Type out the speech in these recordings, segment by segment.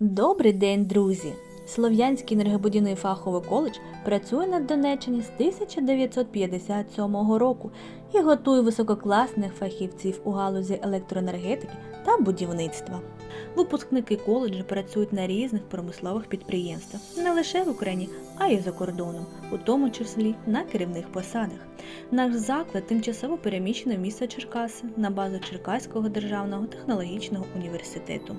Добрий день, друзі! Слов'янський енергобудівний фаховий коледж працює на Донеччині з 1957 року і готує висококласних фахівців у галузі електроенергетики та будівництва. Випускники коледжу працюють на різних промислових підприємствах не лише в Україні, а й за кордоном, у тому числі на керівних посадах. Наш заклад тимчасово переміщений в місто Черкаси на базу Черкаського державного технологічного університету.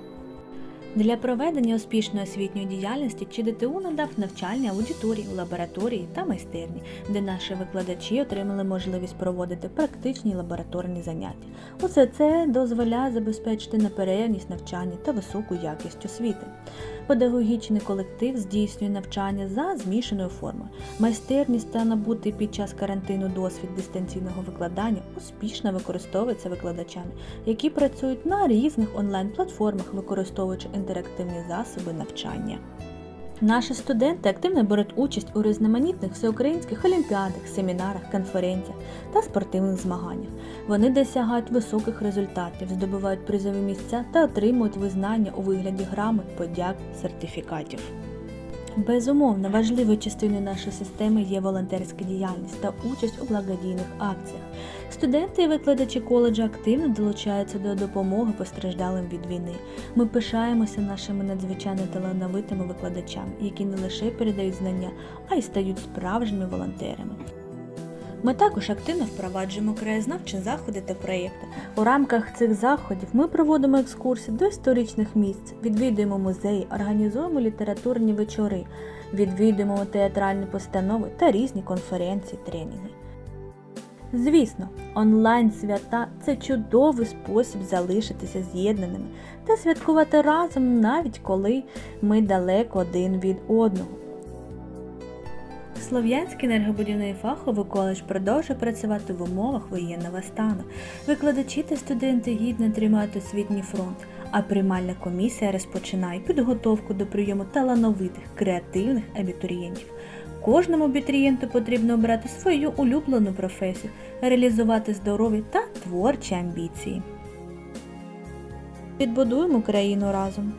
Для проведення успішної освітньої діяльності ЧДТУ надав навчальні аудиторії, лабораторії та майстерні, де наші викладачі отримали можливість проводити практичні лабораторні заняття. Усе це дозволяє забезпечити неперервність навчання та високу якість освіти. Педагогічний колектив здійснює навчання за змішаною формою. Майстерність та набутий під час карантину досвід дистанційного викладання успішно використовується викладачами, які працюють на різних онлайн-платформах, використовуючи інтерактивні засоби навчання. Наші студенти активно беруть участь у різноманітних всеукраїнських олімпіадах, семінарах, конференціях та спортивних змаганнях. Вони досягають високих результатів, здобувають призові місця та отримують визнання у вигляді грамот, подяк, сертифікатів. Безумовно, важливою частиною нашої системи є волонтерська діяльність та участь у благодійних акціях. Студенти і викладачі коледжу активно долучаються до допомоги постраждалим від війни. Ми пишаємося нашими надзвичайно талановитими викладачами, які не лише передають знання, а й стають справжніми волонтерами. Ми також активно впроваджуємо краєзнавчі заходи та проєкти. У рамках цих заходів ми проводимо екскурсії до історичних місць, відвідуємо музеї, організуємо літературні вечори, відвідуємо театральні постанови та різні конференції, тренінги. Звісно, онлайн-свята це чудовий спосіб залишитися з'єднаними та святкувати разом, навіть коли ми далеко один від одного. Слов'янський енергобудівний фаховий коледж продовжує працювати в умовах воєнного стану. Викладачі та студенти гідно тримають освітній фронт, а приймальна комісія розпочинає підготовку до прийому талановитих креативних абітурієнтів. Кожному абітурієнту потрібно обрати свою улюблену професію, реалізувати здорові та творчі амбіції. Відбудуємо країну разом.